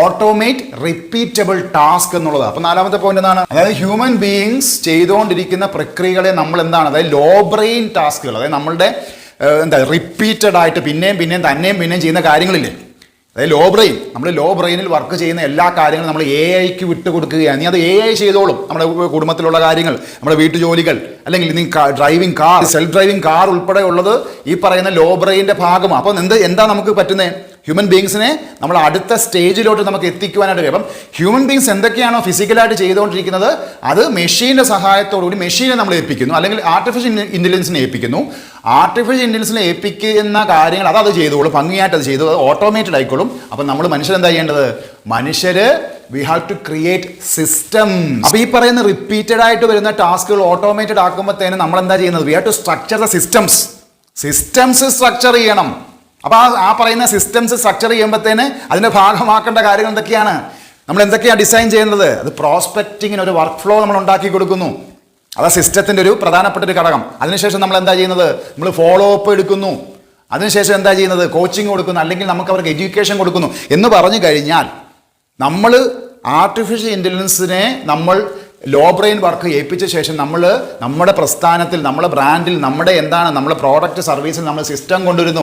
Automate repeatable task എന്നുള്ളത്. അപ്പൊ നാലാമത്തെ പോയിന്റ് എന്താണ്? അതായത് ഹ്യൂമൻ ബീയിങ്സ് ചെയ്തുകൊണ്ടിരിക്കുന്ന പ്രക്രിയകളെ നമ്മൾ എന്താണ്? അതായത് ലോ ബ്രെയിൻ ടാസ്കുകൾ അതായത് നമ്മളുടെ എന്താ റിപ്പീറ്റഡ് ആയിട്ട് പിന്നെയും പിന്നെയും തന്നെയും പിന്നെയും ചെയ്യുന്ന കാര്യങ്ങളില്ലേ? അതായത് ലോ ബ്രെയിൻ നമ്മൾ ലോ ബ്രെയിനിൽ വർക്ക് ചെയ്യുന്ന എല്ലാ കാര്യങ്ങളും നമ്മൾ എ ഐക്ക് വിട്ട് കൊടുക്കുകയാണ്. നീ അത് എ ഐ ചെയ്തോളും. നമ്മുടെ കുടുംബത്തിലുള്ള കാര്യങ്ങൾ നമ്മുടെ വീട്ടുജോലികൾ അല്ലെങ്കിൽ നീ driving car self driving car ഉൾപ്പെടെ ഉള്ളത് ഈ പറയുന്ന ലോ ബ്രെയിന്റെ ഭാഗമാണ്. അപ്പം എന്ത് എന്താ നമുക്ക് പറ്റുന്നത് ഹ്യൂമൻ ബീങ്സിനെ നമ്മൾ അടുത്ത സ്റ്റേജിലോട്ട് നമുക്ക് എത്തിക്കുവാനായിട്ട് കഴിയും. അപ്പം ഹ്യൂമൻ ബീങ്സ് എന്തൊക്കെയാണോ ഫിസിക്കലായിട്ട് ചെയ്തുകൊണ്ടിരിക്കുന്നത്? അത് മെഷീന്റെ സഹായത്തോടുകൂടി മെഷീനെ നമ്മൾ ഏൽപ്പിക്കുന്നു. അല്ലെങ്കിൽ ആർട്ടിഫിഷ്യൽ ഇന്റലിജൻസിനെ ഏൽപ്പിക്കുന്നു. ആർട്ടിഫിഷ്യൽ ഇന്റലിജൻസിനെ ഏൽപ്പിക്കുന്ന കാര്യങ്ങൾ അത് അത് ചെയ്തോളും. ഭംഗിയായിട്ട് അത് ചെയ്തു. അത് ഓട്ടോമേറ്റഡ് ആയിക്കോളും. അപ്പം നമ്മൾ മനുഷ്യരെന്താ ചെയ്യേണ്ടത്? മനുഷ്യർ we have to create system അപ്പോൾ ഈ പറയുന്ന റിപ്പീറ്റഡ് ആയിട്ട് വരുന്ന ടാസ്കുകൾ ഓട്ടോമേറ്റഡ് ആക്കുമ്പോഴത്തേനും നമ്മൾ എന്താ ചെയ്യുന്നത്? We have to structure the systems systems structure ചെയ്യണം. അപ്പൊ ആ ആ പറയുന്ന സിസ്റ്റംസ് സ്ട്രക്ചർ ചെയ്യുമ്പോഴത്തേന് അതിന്റെ ഭാഗമാക്കേണ്ട കാര്യങ്ങൾ എന്തൊക്കെയാണ്? നമ്മൾ എന്തൊക്കെയാണ് ഡിസൈൻ ചെയ്യുന്നത്? അത് പ്രോസ്പെക്റ്റിങ്ങിന് ഒരു വർക്ക് ഫ്ലോ നമ്മൾ ഉണ്ടാക്കി കൊടുക്കുന്നു. അതാ സിസ്റ്റത്തിന്റെ ഒരു പ്രധാനപ്പെട്ട ഒരു ഘടകം. അതിനുശേഷം നമ്മൾ എന്താ ചെയ്യുന്നത്? നമ്മൾ ഫോളോ അപ്പ് എടുക്കുന്നു. അതിനുശേഷം എന്താ ചെയ്യുന്നത്? കോച്ചിങ് കൊടുക്കുന്നു. അല്ലെങ്കിൽ നമുക്ക് അവർക്ക് എഡ്യൂക്കേഷൻ കൊടുക്കുന്നു. എന്ന് പറഞ്ഞു കഴിഞ്ഞാൽ നമ്മൾ ആർട്ടിഫിഷ്യൽ ഇന്റലിജൻസിനെ നമ്മൾ ലോ ബ്രെയിൻ വർക്ക് ഏൽപ്പിച്ച ശേഷം നമ്മൾ നമ്മുടെ പ്രസ്ഥാനത്തിൽ നമ്മുടെ ബ്രാൻഡിൽ നമ്മുടെ എന്താണ് നമ്മുടെ പ്രോഡക്റ്റ് സർവീസിൽ നമ്മൾ സിസ്റ്റം കൊണ്ടുവരുന്നു.